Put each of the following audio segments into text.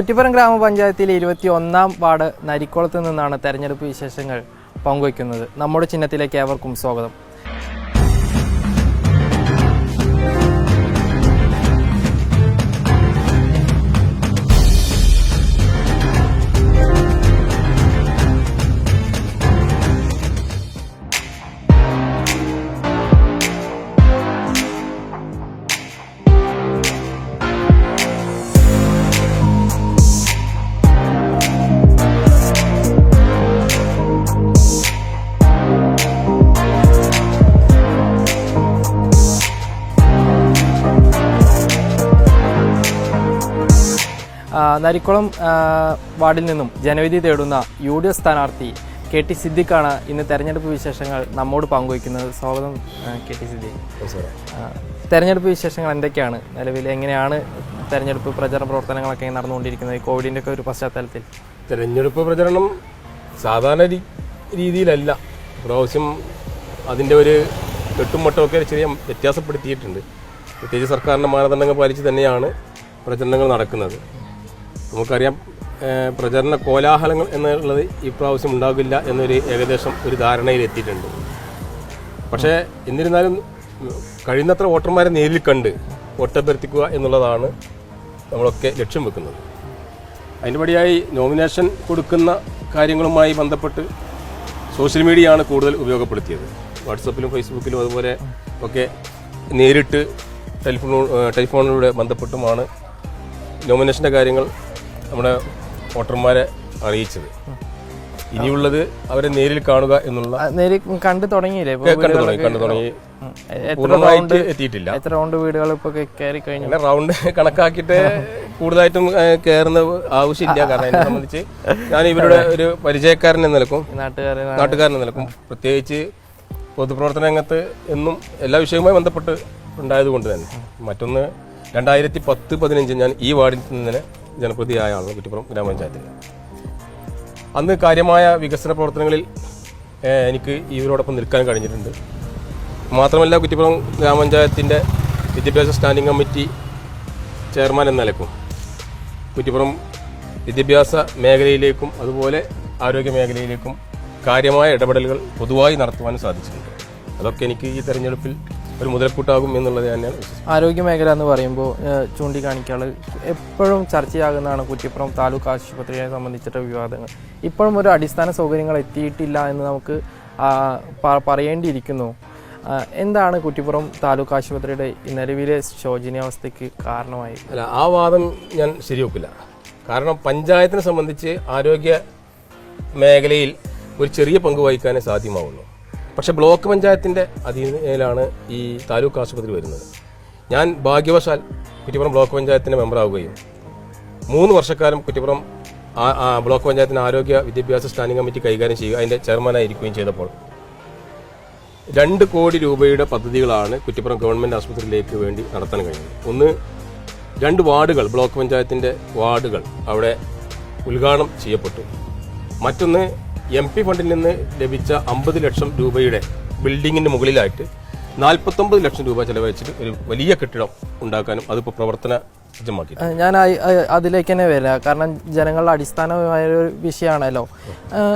കുറ്റിപ്പുറം ഗ്രാമപഞ്ചായത്തിലെ ഇരുപത്തി ഒന്നാം വാർഡ് നരിക്കുളത്ത് നിന്നാണ് തെരഞ്ഞെടുപ്പ് വിശേഷങ്ങൾ പങ്കുവയ്ക്കുന്നത്. നമ്മുടെ ചിഹ്നത്തിലേക്ക് ഏവർക്കും സ്വാഗതം. നരിക്കുളം വാർഡിൽ നിന്നും ജനവിധി തേടുന്ന യു ഡി എഫ് സ്ഥാനാർത്ഥി കെ ടി സിദ്ദിഖാണ് ഇന്ന് തെരഞ്ഞെടുപ്പ് വിശേഷങ്ങൾ നമ്മോട് പങ്കുവയ്ക്കുന്നത്. സ്വാഗതം കെ ടി സിദ്ദിഖ്. തെരഞ്ഞെടുപ്പ് വിശേഷങ്ങൾ എന്തൊക്കെയാണ് നിലവിൽ? എങ്ങനെയാണ് തെരഞ്ഞെടുപ്പ് പ്രചരണ പ്രവർത്തനങ്ങളൊക്കെ നടന്നുകൊണ്ടിരിക്കുന്നത്? ഈ കോവിഡിന്റെ ഒക്കെ ഒരു പശ്ചാത്തലത്തിൽ. തെരഞ്ഞെടുപ്പ് പ്രചരണം സാധാരണ രീതിയിലല്ല. പ്രാവശ്യം അതിന്റെ ഒരു കെട്ടും മട്ടുമൊക്കെ ചെറിയ വ്യത്യാസപ്പെടുത്തിയിട്ടുണ്ട്. പ്രത്യേകിച്ച് സർക്കാരിന്റെ മാനദണ്ഡങ്ങൾ പാലിച്ച് തന്നെയാണ് പ്രചരണങ്ങൾ നടക്കുന്നത്. നമുക്കറിയാം പ്രചരണ കോലാഹലങ്ങൾ എന്നുള്ളത് ഇപ്രാവശ്യം ഉണ്ടാകില്ല എന്നൊരു ഏകദേശം ഒരു ധാരണയിൽ എത്തിയിട്ടുണ്ട് പക്ഷേ എന്നിരുന്നാലും കഴിയുന്നത്ര വോട്ടർമാരെ നേരിൽ കണ്ട് വോട്ടഭ്യർത്ഥിക്കുക എന്നുള്ളതാണ് നമ്മളൊക്കെ ലക്ഷ്യം വെക്കുന്നത്. അതിനുപടിയായി നോമിനേഷൻ കൊടുക്കുന്ന കാര്യങ്ങളുമായി ബന്ധപ്പെട്ട് സോഷ്യൽ മീഡിയ ആണ് കൂടുതൽ ഉപയോഗപ്പെടുത്തിയത്. വാട്സപ്പിലും ഫേസ്ബുക്കിലും അതുപോലെ ഒക്കെ നേരിട്ട് ടെലിഫോണിലൂടെ ബന്ധപ്പെട്ടുമാണ് നോമിനേഷന്റെ കാര്യങ്ങൾ നമ്മുടെ വോട്ടർമാരെ അറിയിച്ചത്. ഇനിയുള്ളത് അവരെ നേരിൽ കാണുക എന്നുള്ള നേരിൽ നേരി കണ്ടു തുടങ്ങിയില്ലേ? കണ്ടു തുടങ്ങി കണ്ടു തുടങ്ങി. പൂർണമായിട്ട് എത്തിയിട്ടില്ല. എത്ര റൗണ്ട് വീടുകൾ ഇപ്പൊ കയറി കഴിഞ്ഞു? റൗണ്ട് കണക്കാക്കിയിട്ട് കൂടുതലായിട്ടും കയറുന്ന ആവശ്യമില്ല. കാരണം എന്നെ സംബന്ധിച്ച് ഞാൻ ഇവരുടെ ഒരു പരിചയക്കാരൻ നിലക്കും നാട്ടുകാരെ നാട്ടുകാരൻ നിലക്കും പ്രത്യേകിച്ച് പൊതുപ്രവർത്തന രംഗത്ത് എന്നും എല്ലാ വിഷയവുമായി ബന്ധപ്പെട്ട് ഉണ്ടായതുകൊണ്ട് തന്നെ. മറ്റൊന്ന് രണ്ടായിരത്തി പത്ത് പതിനഞ്ച് ഞാൻ ഈ വാർഡിൽ നിന്ന് ജനപ്രതിയായ കുറ്റിപ്പുറം ഗ്രാമപഞ്ചായത്തിൽ അന്ന് കാര്യമായ വികസന പ്രവർത്തനങ്ങളിൽ എനിക്ക് ഇവരോടൊപ്പം നിൽക്കാൻ കഴിഞ്ഞിട്ടുണ്ട്. മാത്രമല്ല കുറ്റിപ്പുറം ഗ്രാമപഞ്ചായത്തിന്റെ വിദ്യാഭ്യാസ സ്റ്റാൻഡിംഗ് കമ്മിറ്റി ചെയർമാൻ എന്ന നിലക്കും കുറ്റിപ്പുറം വിദ്യാഭ്യാസ മേഖലയിലേക്കും അതുപോലെ ആരോഗ്യ മേഖലയിലേക്കും കാര്യമായ ഇടപെടലുകൾ പൊതുവായി നടത്തുവാനും സാധിച്ചിട്ടുണ്ട്. അതൊക്കെ എനിക്ക് ഈ തെരഞ്ഞെടുപ്പിൽ ഒരു മുതൽക്കൂട്ടാകും എന്നുള്ളത് തന്നെയാണ് വിശ്വസിക്കുന്നത്. ആരോഗ്യ മേഖല എന്ന് പറയുമ്പോൾ ചൂണ്ടിക്കാണിക്കാൾ എപ്പോഴും ചർച്ചയാകുന്നതാണ് കുറ്റിപ്പുറം താലൂക്ക് ആശുപത്രിയെ സംബന്ധിച്ചിട്ട് വിവാദങ്ങൾ. ഇപ്പോഴും ഒരു അടിസ്ഥാന സൗകര്യങ്ങൾ എത്തിയിട്ടില്ല എന്ന് നമുക്ക് പറയേണ്ടിയിരിക്കുന്നു. എന്താണ് കുറ്റിപ്പുറം താലൂക്ക് ആശുപത്രിയുടെ നിലവിലെ ശോചനീയാവസ്ഥയ്ക്ക് കാരണമായി? അല്ല ആ വാദം ഞാൻ ശരിവെക്കില്ല. കാരണം പഞ്ചായത്തിനെ സംബന്ധിച്ച് ആരോഗ്യ മേഖലയിൽ ഒരു ചെറിയ പങ്ക് വഹിക്കാനേ സാധ്യമാവുള്ളൂ. പക്ഷെ ബ്ലോക്ക് പഞ്ചായത്തിന്റെ അധീനയിലാണ് ഈ താലൂക്ക് ആശുപത്രി വരുന്നത്. ഞാൻ ഭാഗ്യവശാൽ കുറ്റിപ്പുറം ബ്ലോക്ക് പഞ്ചായത്തിന്റെ മെമ്പറാവുകയും മൂന്ന് വർഷക്കാലം കുറ്റിപ്പുറം ബ്ലോക്ക് പഞ്ചായത്തിന് ആരോഗ്യ വിദ്യാഭ്യാസ സ്റ്റാൻഡിംഗ് കമ്മിറ്റി കൈകാര്യം ചെയ്യുക അതിന്റെ ചെയർമാനായിരിക്കുകയും ചെയ്തപ്പോൾ രണ്ട് കോടി രൂപയുടെ പദ്ധതികളാണ് കുറ്റിപ്പുറം ഗവൺമെന്റ് ആശുപത്രിയിലേക്ക് വേണ്ടി നടത്താൻ കഴിഞ്ഞത്. ഒന്ന് രണ്ട് വാർഡുകൾ ബ്ലോക്ക് പഞ്ചായത്തിന്റെ വാർഡുകൾ അവിടെ ഉദ്ഘാടനം ചെയ്യപ്പെട്ടു. മറ്റൊന്ന് എം പി ഫണ്ടിൽ നിന്ന് ലഭിച്ച അമ്പത് ലക്ഷം രൂപയുടെ ബിൽഡിങ്ങിന് മുകളിലായിട്ട് നാൽപ്പത്തൊമ്പത് ലക്ഷം രൂപ ചെലവഴിച്ചിട്ട് ഒരു വലിയ കെട്ടിടം ഉണ്ടാക്കാനും അതിപ്പോൾ പ്രവർത്തന സജ്ജമാക്കി ഞാൻ അതിലേക്ക് തന്നെ വരില്ല കാരണം ജനങ്ങളുടെ അടിസ്ഥാനമായ ഒരു വിഷയമാണല്ലോ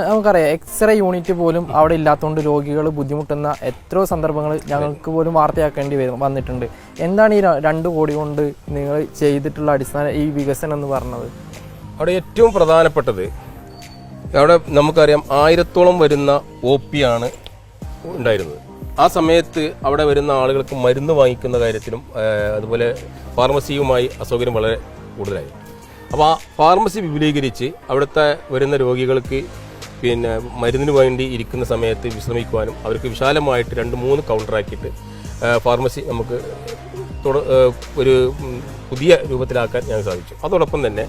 നമുക്കറിയാം എക്സ്റേ യൂണിറ്റ് പോലും അവിടെ ഇല്ലാത്തതുകൊണ്ട് രോഗികൾ ബുദ്ധിമുട്ടുന്ന എത്രയോ സന്ദർഭങ്ങൾ ഞങ്ങൾക്ക് പോലും വാർത്തയാക്കേണ്ടി വരും വന്നിട്ടുണ്ട്. എന്താണ് ഈ രണ്ട് കോടി കൊണ്ട് നിങ്ങൾ ചെയ്തിട്ടുള്ള അടിസ്ഥാന ഈ വികസനം എന്ന് പറഞ്ഞത്? അവിടെ ഏറ്റവും പ്രധാനപ്പെട്ടത് അവിടെ നമുക്കറിയാം ആയിരത്തോളം വരുന്ന ഒ പി ആണ് ഉണ്ടായിരുന്നത്. ആ സമയത്ത് അവിടെ വരുന്ന ആളുകൾക്ക് മരുന്ന് വാങ്ങിക്കുന്ന കാര്യത്തിലും അതുപോലെ ഫാർമസിയുമായി അസൗകര്യം വളരെ കൂടുതലായി. അപ്പോൾ ആ ഫാർമസി വിപുലീകരിച്ച് അവിടുത്തെ വരുന്ന രോഗികൾക്ക് പിന്നെ മരുന്നിന് വേണ്ടി ഇരിക്കുന്ന സമയത്ത് വിശ്രമിക്കുവാനും അവർക്ക് വിശാലമായിട്ട് രണ്ട് മൂന്ന് കൗണ്ടറാക്കിയിട്ട് ഫാർമസി നമുക്ക് ഒരു പുതിയ രൂപത്തിലാക്കാൻ ഞാൻ സാധിച്ചു. അതോടൊപ്പം തന്നെ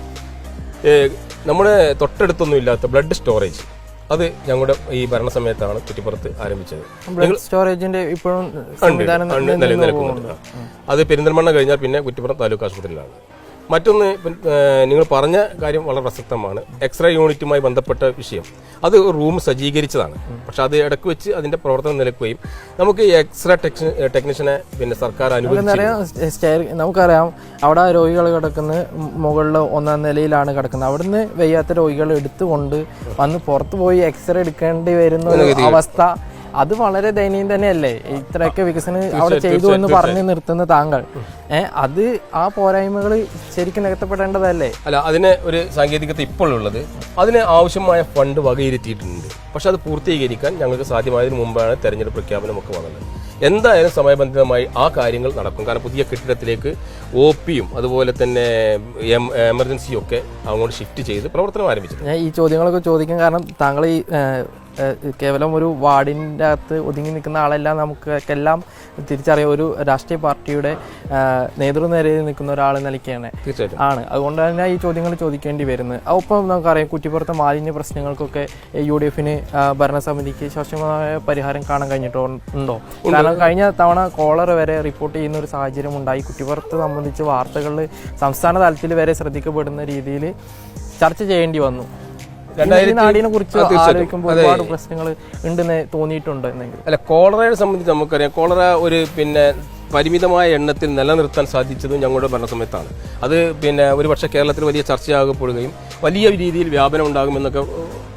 നമ്മുടെ തൊട്ടടുത്തൊന്നും ഇല്ലാത്ത ബ്ലഡ് സ്റ്റോറേജ് അത് ഞങ്ങളുടെ ഈ ഭരണ സമയത്താണ് ചുറ്റിപ്പുറത്ത് ആരംഭിച്ചത്. സ്റ്റോറേജിന്റെ ഇപ്പോഴും നിലനിൽക്കുന്നുണ്ട്. അത് പെരിന്തൽമണ്ണ കഴിഞ്ഞാൽ പിന്നെ കുറ്റിപ്പുറം താലൂക്ക് ആശുപത്രിയിലാണ്. മറ്റൊന്ന് നിങ്ങൾ പറഞ്ഞ കാര്യം വളരെ പ്രസക്തമാണ്. എക്സ്റേ യൂണിറ്റുമായി ബന്ധപ്പെട്ട വിഷയം. അത് റൂം സജ്ജീകരിച്ചതാണ്. പക്ഷെ അത് ഇടയ്ക്ക് വെച്ച് അതിന്റെ പ്രവർത്തനം നിലക്കുകയും നമുക്ക് ഈ എക്സ്റേ ടെക്നി ടെക്നീഷ്യനെ പിന്നെ സർക്കാർ അനുവദിച്ചു നമുക്കറിയാം അവിടെ രോഗികൾ കിടക്കുന്ന മുകളിൽ ഒന്നാം നിലയിലാണ് കിടക്കുന്നത്. അവിടുന്ന് വയ്യാത്ത രോഗികൾ എടുത്തുകൊണ്ട് വന്ന് പുറത്തു പോയി എക്സ്റേ എടുക്കേണ്ടി വരുന്ന ഒരു അവസ്ഥ അത് വളരെ ദയനീയം തന്നെയല്ലേ? ഇത്രയൊക്കെ വികസനം അവിടെ ചെയ്തു എന്ന് പറഞ്ഞു നിർത്തുന്ന താങ്കൾ. ഏഹ് അത് ആ പോരായ്മകൾ ശരിക്കും നികത്തപ്പെടേണ്ടതല്ലേ? അല്ല അതിന് ഒരു സാങ്കേതികത ഇപ്പോൾ ഉള്ളത്. അതിന് ആവശ്യമായ ഫണ്ട് വകയിരുത്തിയിട്ടുണ്ട്. പക്ഷെ അത് പൂർത്തീകരിക്കാൻ ഞങ്ങൾക്ക് സാധ്യമായതിനു മുമ്പാണ് തെരഞ്ഞെടുപ്പ് പ്രഖ്യാപനമൊക്കെ വന്നത്. എന്തായാലും സമയബന്ധിതമായി ആ കാര്യങ്ങൾ നടക്കും. കാരണം പുതിയ കെട്ടിടത്തിലേക്ക് ഒ പിയും അതുപോലെ തന്നെ എമർജൻസിയും ഒക്കെ അങ്ങോട്ട് ഷിഫ്റ്റ് ചെയ്ത് പ്രവർത്തനം ആരംഭിച്ചു ഞാൻ ഈ ചോദ്യങ്ങളൊക്കെ ചോദിക്കാൻ കാരണം താങ്കൾ ഈ കേവലം ഒരു വാർഡിന്റെ അകത്ത് ഒതുങ്ങി നിൽക്കുന്ന ആളല്ല നമുക്കെല്ലാം തിരിച്ചറിയാം. ഒരു രാഷ്ട്രീയ പാർട്ടിയുടെ നേതൃനിരയിൽ നിൽക്കുന്ന ഒരാൾ നിലയ്ക്കാണ്. ആണ്. അതുകൊണ്ട് തന്നെ ഈ ചോദ്യങ്ങൾ ചോദിക്കേണ്ടി വരുന്നത്. ഒപ്പം നമുക്കറിയാം കുറ്റിപ്പുറത്തെ മാലിന്യ പ്രശ്നങ്ങൾക്കൊക്കെ യു ഡി എഫിന് ഭരണസമിതിക്ക് ശാശ്വതമായ പരിഹാരം കാണാൻ കഴിഞ്ഞിട്ടുണ്ടോ കാരണം കഴിഞ്ഞ തവണ കോളർ വരെ റിപ്പോർട്ട് ചെയ്യുന്ന ഒരു സാഹചര്യം ഉണ്ടായി. കുറ്റിപ്പുറത്ത് സംബന്ധിച്ച് വാർത്തകളിൽ സംസ്ഥാന തലത്തിൽ വരെ ശ്രദ്ധിക്കപ്പെടുന്ന രീതിയിൽ ചർച്ച ചെയ്യേണ്ടി വന്നു. നാടിനെ കുറിച്ച് ആലോചിക്കുമ്പോൾ ഒരുപാട് പ്രശ്നങ്ങൾ ഉണ്ടെന്ന് തോന്നിയിട്ടുണ്ട് അല്ല കോളറയെ സംബന്ധിച്ച് നമുക്കറിയാം. കോളറ ഒരു പിന്നെ പരിമിതമായ എണ്ണത്തിൽ നിലനിർത്താൻ സാധിച്ചതും ഞങ്ങളുടെ ഭരണസമയത്താണ്. അത് പിന്നെ ഒരുപക്ഷെ കേരളത്തിൽ വലിയ ചർച്ചയാകപ്പെടുകയും വലിയ രീതിയിൽ വ്യാപനം ഉണ്ടാകുമെന്നൊക്കെ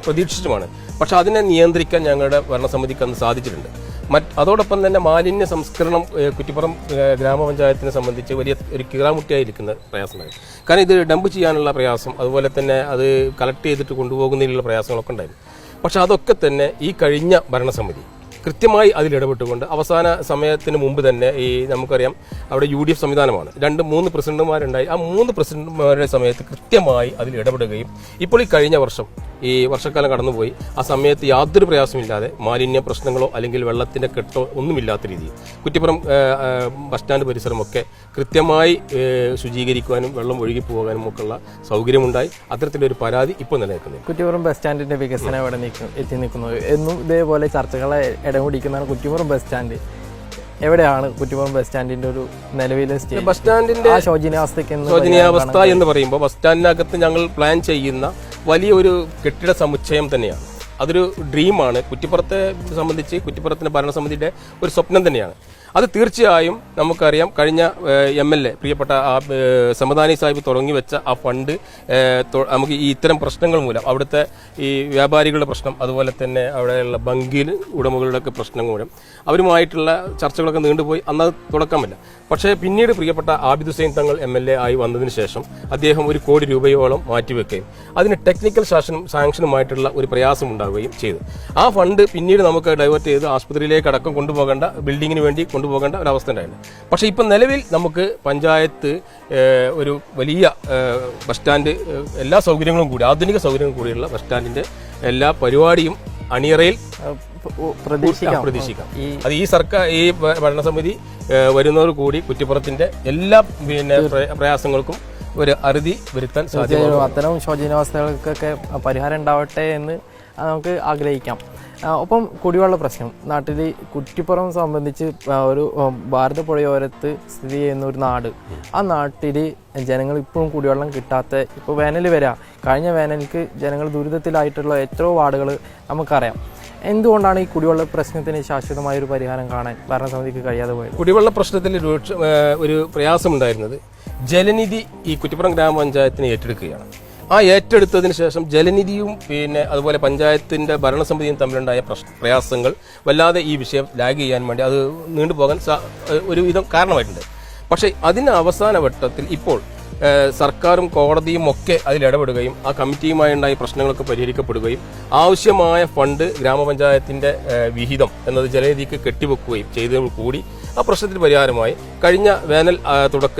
പ്രതീക്ഷിച്ചുമാണ് പക്ഷെ അതിനെ നിയന്ത്രിക്കാൻ ഞങ്ങളുടെ ഭരണസമിതിക്ക് അന്ന് സാധിച്ചിട്ടുണ്ട്. മറ്റ് അതോടൊപ്പം തന്നെ മാലിന്യ സംസ്കരണം കുറ്റിപ്പുറം ഗ്രാമപഞ്ചായത്തിനെ സംബന്ധിച്ച് വലിയ ഒരു കീറാമുട്ടിയായിരിക്കുന്ന പ്രയാസമായി കാരണം ഇത് ഡംപ് ചെയ്യാനുള്ള പ്രയാസം അതുപോലെ തന്നെ അത് കളക്ട് ചെയ്തിട്ട് കൊണ്ടുപോകുന്നതിനുള്ള പ്രയാസങ്ങളൊക്കെ ഉണ്ടായിരുന്നു. പക്ഷെ അതൊക്കെ തന്നെ ഈ കഴിഞ്ഞ ഭരണസമിതി കൃത്യമായി അതിൽ ഇടപെട്ടുകൊണ്ട് അവസാന സമയത്തിന് മുമ്പ് തന്നെ ഈ നമുക്കറിയാം അവിടെ യു ഡി എഫ് സംവിധാനമാണ്. രണ്ട് മൂന്ന് പ്രസിഡന്റുമാരുണ്ടായി. ആ മൂന്ന് പ്രസിഡന്റുമാരുടെ സമയത്ത് കൃത്യമായി അതിൽ ഇടപെടുകയും ഇപ്പോൾ ഈ കഴിഞ്ഞ വർഷം ഈ വർഷക്കാലം കടന്നുപോയി. ആ സമയത്ത് യാതൊരു പ്രയാസമില്ലാതെ മാലിന്യ പ്രശ്നങ്ങളോ അല്ലെങ്കിൽ വെള്ളത്തിന്റെ കെട്ടോ ഒന്നുമില്ലാത്ത രീതിയിൽ കുറ്റിപ്പുറം ബസ് സ്റ്റാൻഡ് പരിസരമൊക്കെ കൃത്യമായി ശുചീകരിക്കുവാനും വെള്ളം ഒഴുകി പോകാനും ഒക്കെയുള്ള സൗകര്യമുണ്ടായി. അത്തരത്തിലൊരു പരാതി ഇപ്പോൾ നിലനിൽക്കുന്നത് കുറ്റിപ്പുറം ബസ് സ്റ്റാൻഡിന്റെ വികസനം നിൽക്കും എത്തി നിൽക്കുന്നത്. എന്നും ഇതേപോലെ ചർച്ചകളെ ഇടമുടിക്കുന്നതാണ് കുറ്റിപ്പുറം ബസ് സ്റ്റാൻഡ്. എവിടെയാണ് കുറ്റിപ്പുറം ബസ് സ്റ്റാൻഡിന്റെ ഒരു നിലവിലെ ബസ് സ്റ്റാൻഡിന്റെ ശോചനീയാവസ്ഥ എന്ന് പറയുമ്പോൾ ബസ് സ്റ്റാൻഡിനകത്ത് ഞങ്ങൾ പ്ലാൻ ചെയ്യുന്ന വലിയൊരു കെട്ടിട സമുച്ചയം തന്നെയാണ്. അതൊരു ഡ്രീമാണ് കുറ്റിപ്പുറത്തെ സംബന്ധിച്ച് കുറ്റിപ്പുറത്തിന്റെ ഭരണസമിതിയുടെ ഒരു സ്വപ്നം തന്നെയാണ്. അത് തീർച്ചയായും നമുക്കറിയാം. കഴിഞ്ഞ എം എൽ എ പ്രിയപ്പെട്ട ആ സമദാനി സാഹിബ് തുടങ്ങി വെച്ച ആ ഫണ്ട് നമുക്ക് ഈ ഇത്തരം പ്രശ്നങ്ങൾ മൂലം അവിടുത്തെ ഈ വ്യാപാരികളുടെ പ്രശ്നം അതുപോലെ തന്നെ അവിടെയുള്ള ബങ്കിൽ ഉടമകളുടെയൊക്കെ പ്രശ്നം മൂലം അവരുമായിട്ടുള്ള ചർച്ചകളൊക്കെ നീണ്ടുപോയി. അന്നത് തുടക്കമില്ല. പക്ഷേ പിന്നീട് പ്രിയപ്പെട്ട Abid Hussain Thangal M L A ആയി വന്നതിന് ശേഷം അദ്ദേഹം ഒരു കോടി രൂപയോളം മാറ്റിവെക്കുകയും അതിന് ടെക്നിക്കൽ ശാസനം സാങ്ഷനുമായിട്ടുള്ള ഒരു പ്രയാസം ഉണ്ടാവുകയും ചെയ്തു. ആ ഫണ്ട് പിന്നീട് നമുക്ക് ഡൈവേർട്ട് ചെയ്ത് ആശുപത്രിയിലേക്ക് അടക്കം കൊണ്ടുപോകേണ്ട ബിൽഡിങ്ങിന് വേണ്ടി കൊണ്ടുപോകേണ്ട ഒരവസ്ഥ ഉണ്ടായിരുന്നു പക്ഷേ ഇപ്പം നിലവിൽ നമുക്ക് പഞ്ചായത്ത് ഒരു വലിയ ബസ് സ്റ്റാൻഡ് എല്ലാ സൗകര്യങ്ങളും കൂടി ആധുനിക സൗകര്യങ്ങളും കൂടിയുള്ള ബസ് സ്റ്റാൻഡിന്റെ എല്ലാ പരിപാടിയും അണിയറയിൽ പ്രതീക്ഷിക്കാം. അത് ഈ സർക്കാർ ഈ ഭരണസമിതി വരുന്നതോട് കൂടി കുറ്റിപ്പുറത്തിന്റെ എല്ലാ പിന്നെ പ്ര- പ്രയാസങ്ങൾക്കും ഒരു അറുതി വരുത്താൻ സാധ്യത അത്തരം ശോചനീയാവസ്ഥകൾക്കൊക്കെ പരിഹാരം ഉണ്ടാവട്ടെ എന്ന് നമുക്ക് ആഗ്രഹിക്കാം. ഒപ്പം കുടിവെള്ള പ്രശ്നം. നാട്ടിൽ കുറ്റിപ്പുറം സംബന്ധിച്ച് ഒരു ഭാരതപ്പുഴയോരത്ത് സ്ഥിതി ചെയ്യുന്ന ഒരു നാട്. ആ നാട്ടിൽ ജനങ്ങൾ ഇപ്പോഴും കുടിവെള്ളം കിട്ടാത്ത ഇപ്പോൾ വേനൽ വരാം. കഴിഞ്ഞ വേനലിക്ക് ജനങ്ങൾ ദുരിതത്തിലായിട്ടുള്ള എത്രയോ വാർഡുകൾ നമുക്കറിയാം. എന്തുകൊണ്ടാണ് ഈ കുടിവെള്ള പ്രശ്നത്തിന് ശാശ്വതമായ ഒരു പരിഹാരം കാണാൻ ഭരണസമിതിക്ക് കഴിയാതെ പോയത്? കുടിവെള്ള പ്രശ്നത്തിൽ ഒരു പ്രയാസമുണ്ടായിരുന്നത് ജലനിധി ഈ കുറ്റിപ്പുറം ഗ്രാമപഞ്ചായത്തിന് ഏറ്റെടുക്കുകയാണ്. ആ ഏറ്റെടുത്തതിന് ശേഷം ജലനിധിയും പിന്നെ അതുപോലെ പഞ്ചായത്തിന്റെ ഭരണസമിതിയും തമ്മിലുണ്ടായ പ്രശ്ന പ്രയാസങ്ങൾ വല്ലാതെ ഈ വിഷയം ലാഗ് ചെയ്യാൻ വേണ്ടി അത് നീണ്ടുപോകാൻ സാ- ഒരു വിധം കാരണമായിട്ടുണ്ട്. പക്ഷേ അതിന് അവസാന വട്ടത്തിൽ ഇപ്പോൾ സർക്കാരും കോടതിയും ഒക്കെ അതിൽ ഇടപെടുകയും ആ കമ്മിറ്റിയുമായി ഉണ്ടായ പ്രശ്നങ്ങളൊക്കെ പരിഹരിക്കപ്പെടുകയും ആവശ്യമായ ഫണ്ട് ഗ്രാമപഞ്ചായത്തിന്റെ വിഹിതം എന്നത് ജലനിധിക്ക് കെട്ടിവെക്കുകയും ചെയ്ത കൂടി ആ പ്രശ്നത്തിന് പരിഹാരമായി കഴിഞ്ഞ വേനൽ തുടക്ക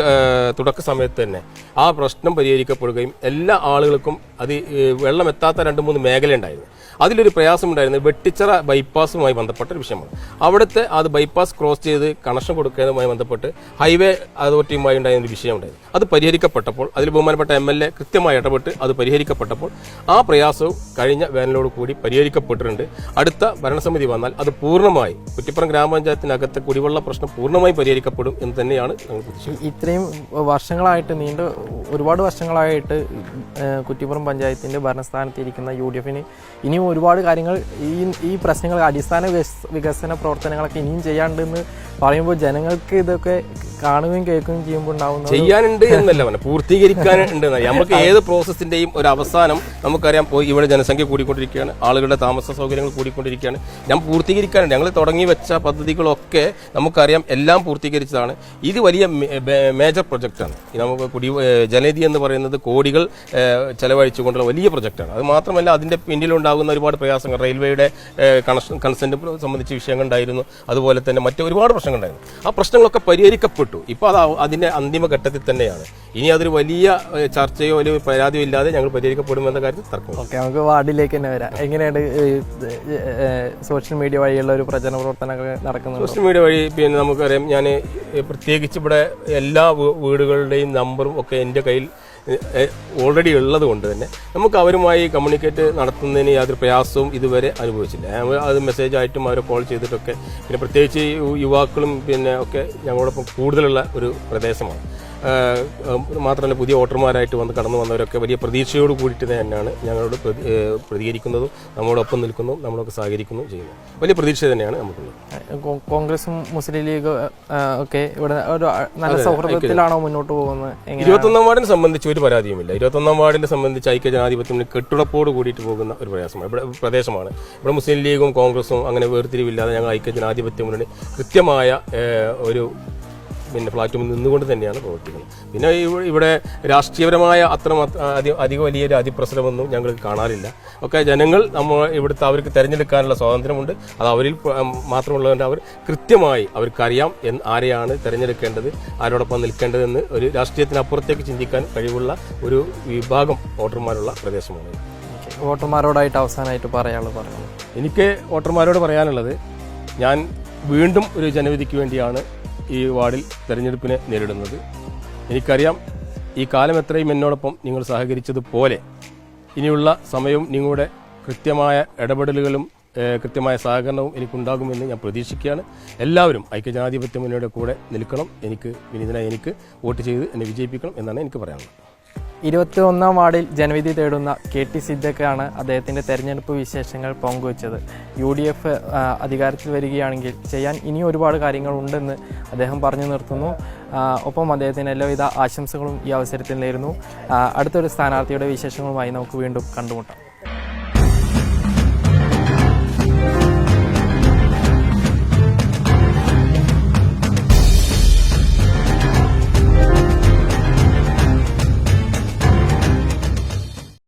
തുടക്ക സമയത്ത് തന്നെ ആ പ്രശ്നം പരിഹരിക്കപ്പെടുകയും എല്ലാ ആളുകൾക്കും അത് ഏഹ്, വെള്ളം എത്താത്ത രണ്ട് മൂന്ന് മേഖല ഉണ്ടായിരുന്നു അതിലൊരു പ്രയാസമുണ്ടായിരുന്നത് വെട്ടിച്ചിറ ബൈപ്പാസുമായി ബന്ധപ്പെട്ട ഒരു വിഷയമാണ്. അവിടുത്തെ അത് ബൈപ്പാസ് ക്രോസ് ചെയ്ത് കണക്ഷൻ കൊടുക്കുന്നതുമായി ബന്ധപ്പെട്ട് ഹൈവേ അതോറിറ്റിയുമായി ഉണ്ടായിരുന്ന ഒരു വിഷയമുണ്ടായിരുന്നു. അത് പരിഹരിക്കപ്പെട്ടപ്പോൾ അതിൽ ബഹുമാനപ്പെട്ട എം എൽ എ കൃത്യമായി ഇടപെട്ട് അത് പരിഹരിക്കപ്പെട്ടപ്പോൾ ആ പ്രയാസവും കഴിഞ്ഞ വേനലോട് കൂടി പരിഹരിക്കപ്പെട്ടിട്ടുണ്ട്. അടുത്ത ഭരണസമിതി വന്നാൽ അത് പൂർണമായി കുറ്റിപ്പുറം ഗ്രാമപഞ്ചായത്തിനകത്ത് കുടിവെള്ള പ്രശ്നം പൂർണമായി പരിഹരിക്കപ്പെടും എന്ന് തന്നെയാണ് ഇത്രയും വർഷങ്ങളായിട്ട് നീണ്ട ഒരുപാട് വർഷങ്ങളായിട്ട് കുറ്റിപ്പുറം പഞ്ചായത്തിന്റെ ഭരണസ്ഥാനത്ത് ഇരിക്കുന്ന യു ഡി എഫിന് ഇനിയും ഒരുപാട് കാര്യങ്ങൾ ഈ ഈ പ്രശ്നങ്ങൾ അടിസ്ഥാന വികസന പ്രവർത്തനങ്ങളൊക്കെ ഇനിയും ചെയ്യാണ്ടെന്ന് പറയുമ്പോൾ ജനങ്ങൾക്ക് ഇതൊക്കെ കാണുകയും കേൾക്കുകയും ചെയ്യുമ്പോൾ ഉണ്ടാവുന്ന ചെയ്യാനുണ്ട് എന്നല്ല പറഞ്ഞത്. പൂർത്തീകരിക്കാനുണ്ട്. നമുക്ക് ഏത് പ്രോസസ്സിന്റെയും ഒരു അവസാനം നമുക്കറിയാം ഇവിടെ ജനസംഖ്യ കൂടിക്കൊണ്ടിരിക്കുകയാണ് ആളുകളുടെ താമസ സൗകര്യങ്ങൾ കൂടിക്കൊണ്ടിരിക്കുകയാണ്. ഞാൻ പൂർത്തീകരിക്കാനുണ്ട്. ഞങ്ങൾ തുടങ്ങി വെച്ച പദ്ധതികളൊക്കെ നമുക്കറിയാം എല്ലാം പൂർത്തീകരിച്ചതാണ്. ഇത് വലിയ മേജർ പ്രൊജക്റ്റാണ് നമുക്ക് കുടി ഏഹ് ജലനിധി എന്ന് പറയുന്നത് കോടികൾ ചെലവഴിച്ചുകൊണ്ടുള്ള വലിയ പ്രൊജക്റ്റാണ് അത് മാത്രമല്ല അതിന്റെ പിന്നിലുണ്ടാകുന്ന ഒരുപാട് പ്രയാസങ്ങൾ റെയിൽവേയുടെ കണക്ഷൻ കൺസെന്റ് സംബന്ധിച്ച വിഷയങ്ങൾ ഉണ്ടായിരുന്നു. അതുപോലെ തന്നെ മറ്റു ഒരുപാട് പ്രശ്നങ്ങളുണ്ടായിരുന്നു. ആ പ്രശ്നങ്ങളൊക്കെ പരിഹരിക്കപ്പെട്ടു. ഇപ്പോൾ അത് അന്തിമ ഘട്ടത്തിൽ തന്നെയാണ്. ഇനി അതൊരു വലിയ ചർച്ചയോ അല്ലെങ്കിൽ പരാതിയോ ഇല്ലാതെ ഞങ്ങൾ പരിഹരിക്കപ്പെടുമെന്ന കാര്യത്തിൽ തർക്കം ഓക്കെ നമുക്ക് വാർഡിലേക്ക് തന്നെ വരാം. എങ്ങനെയാണ് സോഷ്യൽ മീഡിയ വഴിയുള്ള ഒരു പ്രചരണ പ്രവർത്തനങ്ങൾ നടക്കുന്നത് സോഷ്യൽ മീഡിയ വഴി പിന്നെ നമുക്കറിയാം ഞാൻ പ്രത്യേകിച്ച് ഇവിടെ എല്ലാ വീടുകളുടെയും നമ്പറും ഒക്കെ എന്റെ കയ്യിൽ ഓൾറെഡി ഉള്ളത് കൊണ്ട് തന്നെ നമുക്ക് അവരുമായി കമ്മ്യൂണിക്കേറ്റ് നടത്തുന്നതിന് യാതൊരു പ്രയാസവും ഇതുവരെ അനുഭവിച്ചില്ല. അത് മെസ്സേജ് ആയിട്ടും അവരെ കോൾ ചെയ്തിട്ടൊക്കെ പിന്നെ പ്രത്യേകിച്ച് യുവാക്കളും പിന്നെ ഒക്കെ ഞങ്ങളോടൊപ്പം കൂടുതലുള്ള ഒരു പ്രദേശമാണ്. മാത്രമല്ല പുതിയ വോട്ടർമാരായിട്ട് വന്ന് കടന്നു വന്നവരൊക്കെ വലിയ പ്രതീക്ഷയോട് കൂടിയിട്ട് തന്നെയാണ് ഞങ്ങളോട് പ്രതി- പ്രതികരിക്കുന്നതും നമ്മളോടൊപ്പം നിൽക്കുന്നു നമ്മളൊക്കെ സഹകരിക്കുന്നു ചെയ്യുന്നു വലിയ പ്രതീക്ഷ തന്നെയാണ് നമുക്കുള്ളത്. കോൺഗ്രസും മുസ്ലിം ലീഗ് ഒക്കെ ഇവിടെ ഒരു നല്ല സൗഹൃദത്തിലാണോ മുന്നോട്ട് പോകുന്നത്? ഇരുപത്തൊന്നാം വാർഡിനെ സംബന്ധിച്ച് ഒരു പരാതിയുമില്ല. ഇരുപത്തൊന്നാം വാർഡിനെ സംബന്ധിച്ച് ഐക്യ ജനാധിപത്യം കെട്ടുറപ്പോട് കൂടിയിട്ട് പോകുന്ന ഒരു പ്രയാസമാണ്. ഇവിടെ പ്രദേശമാണ്. ഇവിടെ മുസ്ലിം ലീഗും കോൺഗ്രസും അങ്ങനെ വേർതിരിവില്ലാതെ ഞങ്ങൾ ഐക്യ ജനാധിപത്യ മുന്നണി കൃത്യമായ ഒരു പിന്നെ പ്ലാറ്റ്ഫോമിൽ നിന്നുകൊണ്ട് തന്നെയാണ് പ്രവർത്തിക്കുന്നത്. പിന്നെ ഇവിടെ രാഷ്ട്രീയപരമായ അത്ര അധികം വലിയൊരു അതിപ്രസരമൊന്നും ഞങ്ങൾ കാണാറില്ല. ഒക്കെ ജനങ്ങൾ നമ്മൾ ഇവിടുത്തെ അവർക്ക് തിരഞ്ഞെടുക്കാനുള്ള സ്വാതന്ത്ര്യമുണ്ട്. അത് അവരിൽ മാത്രമുള്ളതുകൊണ്ട് അവർ കൃത്യമായി അവർക്കറിയാം എന്ന് ആരെയാണ് തിരഞ്ഞെടുക്കേണ്ടത് ആരോടൊപ്പം നിൽക്കേണ്ടതെന്ന് ഒരു രാഷ്ട്രീയത്തിനപ്പുറത്തേക്ക് ചിന്തിക്കാൻ കഴിവുള്ള ഒരു വിഭാഗം വോട്ടർമാരുള്ള പ്രദേശമാണ്. വോട്ടർമാരോടായിട്ട് അവസാനമായിട്ട് പറയാനുള്ളത് പറഞ്ഞു എനിക്ക് വോട്ടർമാരോട് പറയാനുള്ളത് ഞാൻ വീണ്ടും ഒരു ജനവിധിക്ക് വേണ്ടിയാണ് ഈ വാർഡിൽ തെരഞ്ഞെടുപ്പിനെ നേരിടുന്നത്. എനിക്കറിയാം ഈ കാലം എത്രയും എന്നോടൊപ്പം നിങ്ങൾ സഹകരിച്ചതുപോലെ ഇനിയുള്ള സമയവും നിങ്ങളുടെ കൃത്യമായ ഇടപെടലുകളും കൃത്യമായ സഹകരണവും എനിക്കുണ്ടാകുമെന്ന് ഞാൻ പ്രതീക്ഷിക്കുകയാണ്. എല്ലാവരും ഐക്യജനാധിപത്യ മുന്നണിയുടെ കൂടെ നിൽക്കണം. എനിക്ക് വിനീതനായി എനിക്ക് വോട്ട് ചെയ്ത് എന്നെ വിജയിപ്പിക്കണം എന്നാണ് എനിക്ക് പറയാനുള്ളത്. ഇരുപത്തി ഒന്നാം വാർഡിൽ ജനവിധി തേടുന്ന കെ ടി സിദ്ദക്കാണ് അദ്ദേഹത്തിന്റെ തെരഞ്ഞെടുപ്പ് വിശേഷങ്ങൾ പങ്കുവച്ചത്. യു ഡി എഫ് അധികാരത്തിൽ വരികയാണെങ്കിൽ ചെയ്യാൻ ഇനി ഒരുപാട് കാര്യങ്ങളുണ്ടെന്ന് അദ്ദേഹം പറഞ്ഞു നിർത്തുന്നു. ഒപ്പം അദ്ദേഹത്തിന് എല്ലാവിധ ആശംസകളും ഈ അവസരത്തിൽ നേരുന്നു. അടുത്തൊരു സ്ഥാനാർത്ഥിയുടെ വിശേഷങ്ങളുമായി നമുക്ക് വീണ്ടും കണ്ടുമുട്ടാം.